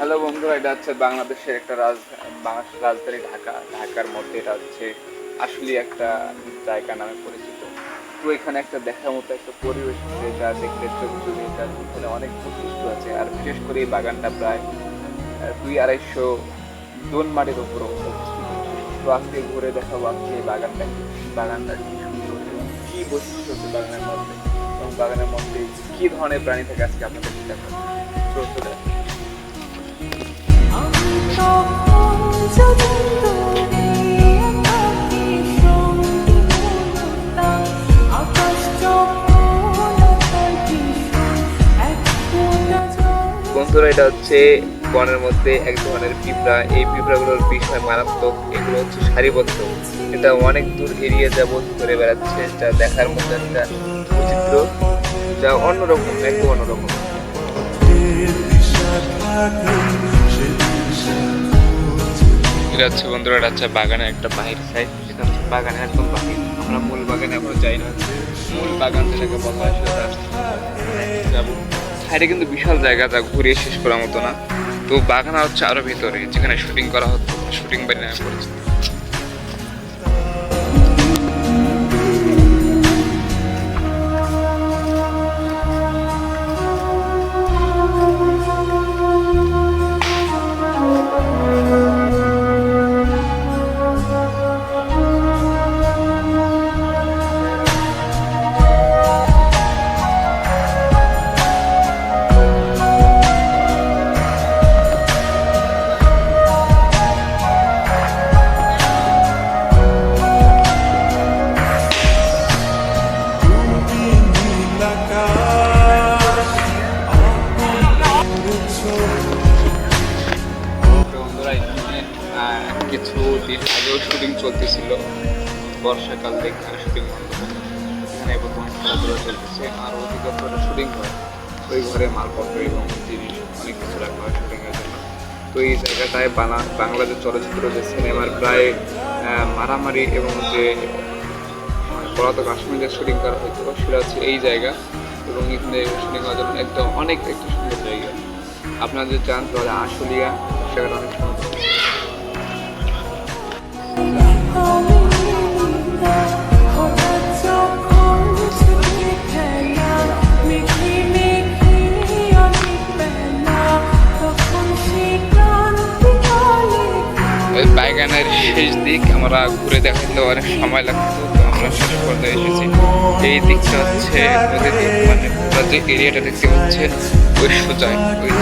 Hello বন্ধুরা, এটা হচ্ছে বাংলাদেশের একটা রাজ বাংলাদেশের রাজধানী ঢাকা। ঢাকার মধ্যে এটা হচ্ছে আসলে একটা জায়গা নামে পরিচিত। তো এখানে একটা দেখার মতো একটা পরিবেশ যেটা দেখতে চোখ জুড়ে ভিতরে অনেক বৈশিষ্ট্য আছে। আর বিশেষ করে এই বাগানটা প্রায় দুই আড়াইশো দোন মাটির উপর তো আজকে ঘুরে দেখাবো আজকে এই বাগানটা বাগানটা কি সুন্দর, কি বৈশিষ্ট্য আছে বাগানের মধ্যে, এবং বাগানের মধ্যে কি ধরনের প্রাণী থাকে আজকে আপনাদের দেখাবো তো চলে বন্ধুরা, এটা হচ্ছে বনের মধ্যে এক ধরনের পিঁপড়া। এই পিঁপড়াগুলোর বিষয় মারাত্মক, এগুলো হচ্ছে সারিবদ্ধ। এটা অনেক দূর এরিয়া যাবৎ ঘুরে বেড়াচ্ছে, যা দেখার মধ্যে একটা চিত্র যা অন্যরকম একদম অন্যরকম। হচ্ছে বন্ধুরা, এটা হচ্ছে একটা বাহির সাইড এটা বাগানের একদম বাহির। আমরা মূল বাগানে আমরা যাই না মূল বাগান থেকে বলা হয় সাইডে কিন্তু বিশাল জায়গা, যা ঘুরিয়ে শেষ করার মতো না। তো বাগান হচ্ছে আরও ভিতরে, যেখানে শুটিং করা হতো শুটিং বাড়ি নামে পরিচিত। বন্ধুরা, এখানে কিছু দিন আগেও শুটিং চলতেছিল। বর্ষাকাল দেখে শুটিং বন্ধ এখানে বর্তমানে খেলাধুলা চলতেছে, আর অধিকতর শুটিং হয়। ওই ঘরে মালপত্র এবং জিনিস অনেক কিছু রাখা হয় শুটিংয়ের জন্য। তো এই জায়গাটায় বানা, বাংলাদেশ চলচ্চিত্র যে সিনেমার প্রায় মারামারি এবং যে পলাতক আসামিদের শুটিং করা হয়েছিল, সেটা হচ্ছে এই জায়গা। এবং এখানে শুটিং করার জন্য একদম অনেক একটা সুন্দর জায়গা। আপনারা যদি চান তাহলে আশুলিয়া সেখানে অনেক সুন্দর হঠাৎ যখন ছুটে খেলা মেঘে মেঘে অনেক বেলা তখন সে ক্লান্তি কালে ওই বাগানের শেষ দিক আমরা ঘুরে দেখাতে অনেক সময় লাগতো তো এই দিকটা হচ্ছে নদীর মানে পুরো যে এরিয়াটা দেখতে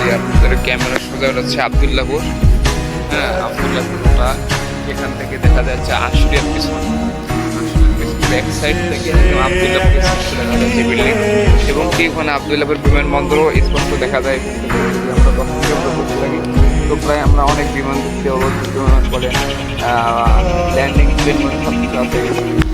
যে আপনাদের ক্যামেরা সোজা ওটা হচ্ছে আবদুল্লাপুর হ্যাঁ আবদুল্লাপুরটা এখান থেকে দেখা যাচ্ছে আশুলিয়ার পিছন ব্যাক সাইড থেকে একদম দেখা যাচ্ছে বিল্ডিং এবং কি ওখানে আবদুল্লাপুর বিমানবন্দরও স্পষ্ট দেখা যায়। তো প্রায় আমরা অনেক বিমান দেখতে বিমান বলে ল্যান্ডিং মানে সব কিছু আছে।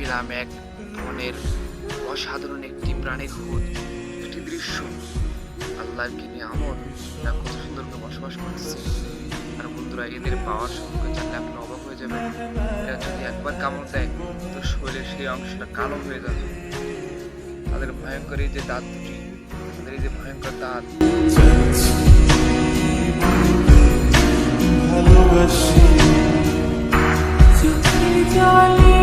পেলাম এক বনের অসাধারণ একটি প্রাণীর খোঁজ। একটি দৃশ্য। আল্লাহর কি নিয়ামত এরা কত সুন্দর করে বসবাস করছে। আর বন্ধুরা, এদের পাওয়ার সম্পর্কে জানলে আপনি অবাক হয়ে যাবেন। এরা যদি একবার কামড় দেয়, তো শরীরের সেই অংশটা কালো হয়ে যাবে। তাদের ভয়ঙ্কর এই যে দাঁত দুটি, তাদের এই যে ভয়ঙ্কর দাঁত। জলে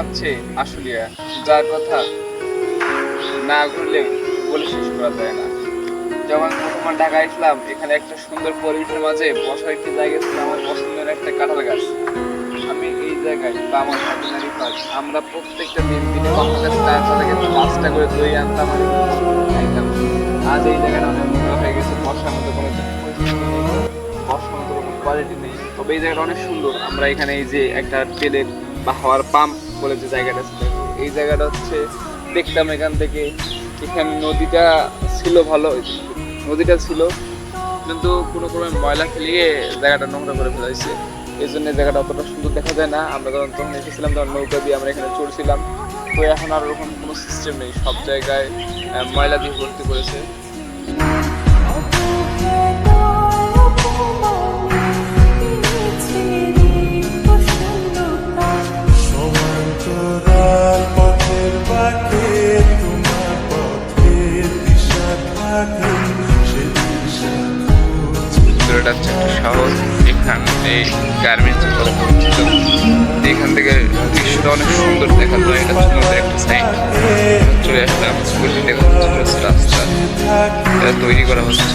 হচ্ছে আশুলিয়া, যার কথা না ঘুরলে বলে শেষ করা যায় না। যখন প্রথমবার ঢাকা আসলাম, এখানে একটা সুন্দর পরিবেশের মাঝে বসার একটি জায়গা ছিল, আমার পছন্দের একটা কাঁঠাল গাছ। আমি এই জায়গায় বা আমার ভাগিনারি কাজ, আমরা প্রত্যেকটা দিন দিনে চার থেকে পাঁচটা করে দই আনতাম খাইতাম। আজ এই জায়গাটা অনেক মজা হয়ে গেছে বসার মতো কোনো পরিস্থিতি মতো কোনো কোয়ালিটি নেই। তবে এই জায়গাটা অনেক সুন্দর। আমরা এখানে এই যে একটা তেলের বা হাওয়ার পাম্প বলে যে জায়গাটা ছিল। এই জায়গাটা হচ্ছে দেখতাম এখান থেকে। এখানে নদীটা ছিল ভালো নদীটা ছিল, কিন্তু কোনো ক্রমে ময়লা ফেলিয়ে জায়গাটা নোংরা করে ফেলাইছে এই জন্য জায়গাটা অতটা সুন্দর দেখা যায় না। আমরা যখন তখন এসেছিলাম, তখন নৌকা দিয়ে আমরা এখানে চড়ছিলাম। তো এখন আর ওরকম কোনো সিস্টেম নেই। সব জায়গায় ময়লা দিয়ে ভর্তি করেছে। একটা শহর এখানে গার্মেন্টস করে পরিচিত। এখান থেকে দৃশ্যটা অনেক সুন্দর দেখা যায় এটা হচ্ছে নদীর একটা সাইড চলে আসলাম দিকে দেখা যাচ্ছে রাস্তা। এটা তৈরি করা হচ্ছে।